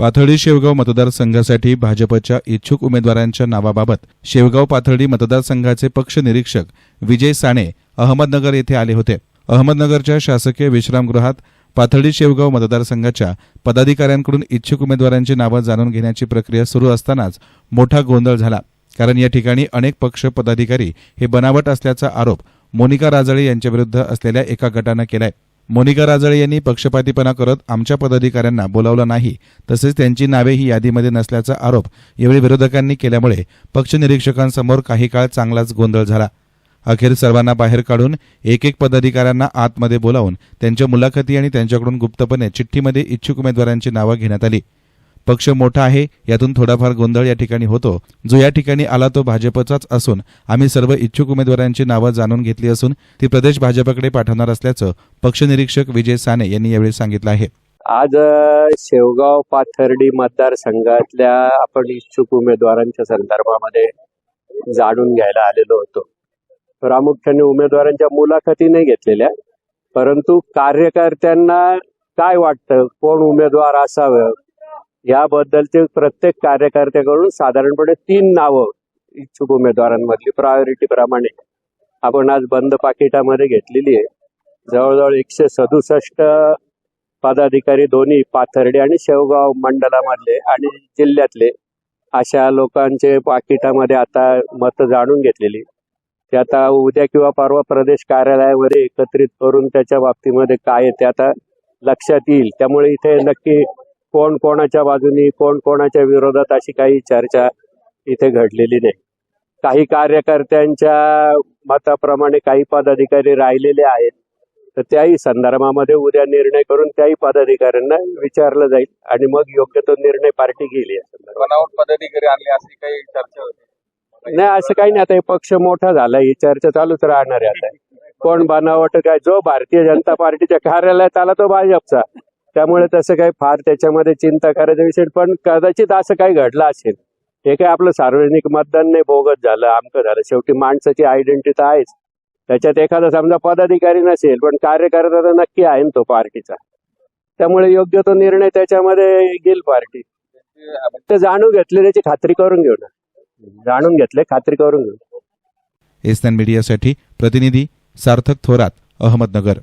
पाथर्डी शेवगाव मतदारसंघासाठी भाजपच्या इच्छुक उमेदवारांच्या नावाबाबत शेवगाव पाथर्डी मतदारसंघाचे पक्ष निरीक्षक विजय साणे अहमदनगर येथे आले होते. अहमदनगरच्या शासकीय विश्रामगृहात पाथर्डी शेवगाव मतदारसंघाच्या पदाधिकाऱ्यांकडून इच्छुक उमेदवारांची नावं जाणून घेण्याची प्रक्रिया सुरू असतानाच मोठा गोंधळ झाला. कारण या ठिकाणी अनेक पक्ष पदाधिकारी हे बनावट असल्याचा आरोप मोनिका राजळे यांच्याविरुद्ध असलेल्या एका गटानं केलाय. मोनिका राजळे यांनी पक्षपातीपणा करत आमच्या पदाधिकाऱ्यांना बोलावलं नाही. तसेच त्यांची नावे ही यादीमध्ये नसल्याचा आरोप यावेळी विरोधकांनी केल्यामुळे पक्ष निरीक्षकांसमोर काही काळ चांगलाच गोंधळ झाला. अखेर सर्वांना बाहेर काढून एक एक पदाधिकाऱ्यांना आतमध्ये बोलावून त्यांच्या मुलाखती आणि त्यांच्याकडून गुप्तपणे चिठ्ठीमध्ये इच्छुक उमेदवारांची नावं घेण्यात आली. पक्ष मोठा आहे यातून थोडाफार गोंधळ या ठिकाणी होतो. जो या ठिकाणी आला तो भाजपचाच असून आम्ही सर्व इच्छुक उमेदवारांची नावं जाणून घेतली असून ती प्रदेश भाजपकडे पाठवणार असल्याचं पक्ष निरीक्षक विजय साने यांनी यावेळी सांगितलं आहे. आज शेवगाव पाथर्डी मतदारसंघातल्या आपण इच्छुक उमेदवारांच्या संदर्भामध्ये जाणून घ्यायला आलेलो होतो. प्रामुख्याने उमेदवारांच्या मुलाखती नाही घेतलेल्या परंतु कार्यकर्त्यांना काय वाटतं? कोण उमेदवार असावं? याबद्दलचे प्रत्येक कार्यकर्त्याकडून साधारणपणे तीन नावं इच्छुक उमेदवारांमधली. प्रायोरिटी प्रमाणे आपण आज बंद पाकिटामध्ये घेतलेली आहे. जवळजवळ एकशे सदुसष्ट पदाधिकारी दोन्ही पाथर्डी आणि शेवगाव मंडलामधले आणि जिल्ह्यातले अशा लोकांचे पाकिटामध्ये आता मतं जाणून घेतलेली. ते आता उद्या किंवा परवा प्रदेश कार्यालयामध्ये एकत्रित करून त्याच्या बाबतीमध्ये काय आहे ते आता लक्षात येईल. त्यामुळे इथे नक्की कोण कोणाच्या बाजूनी कोण कोणाच्या विरोधात अशी काही चर्चा इथे घडलेली नाही. काही कार्यकर्त्यांच्या मताप्रमाणे काही पदाधिकारी राहिलेले आहेत. तर त्याही संदर्भामध्ये उद्या निर्णय करून त्याही पदाधिकाऱ्यांना विचारलं जाईल आणि मग योग्य तो निर्णय पार्टी घेईल या संदर्भात. पदाधिकारी आणले अशी काही चर्चा होती? नाही असं काही नाही. आता हे पक्ष मोठा झाला ही चर्चा चालूच राहणार आहे आता. कोण बनावट काय? जो भारतीय जनता पार्टीच्या कार्यालयात आला तो भाजपचा. त्यामुळे तसं काही फार त्याच्यामध्ये चिंता करायचा विषय पण कदाचित असं काही घडलं असेल हे काय आपलं सार्वजनिक मतदान नाही बोगत झालं आमकं झालं. शेवटी माणसाची आयडेंटिटी आहेच. त्याच्यात एखादा समजा पदाधिकारी नसेल पण कार्यकर्ता नक्की आहे ना तो पार्टीचा. त्यामुळे योग्य तो निर्णय त्याच्यामध्ये घेईल पार्टी. ते जाणून घेतले त्याची खात्री करून घेऊ ना. जाणून घेतले खात्री करून घेऊ. एसएन मीडियासाठी प्रतिनिधी सार्थक थोरात अहमदनगर.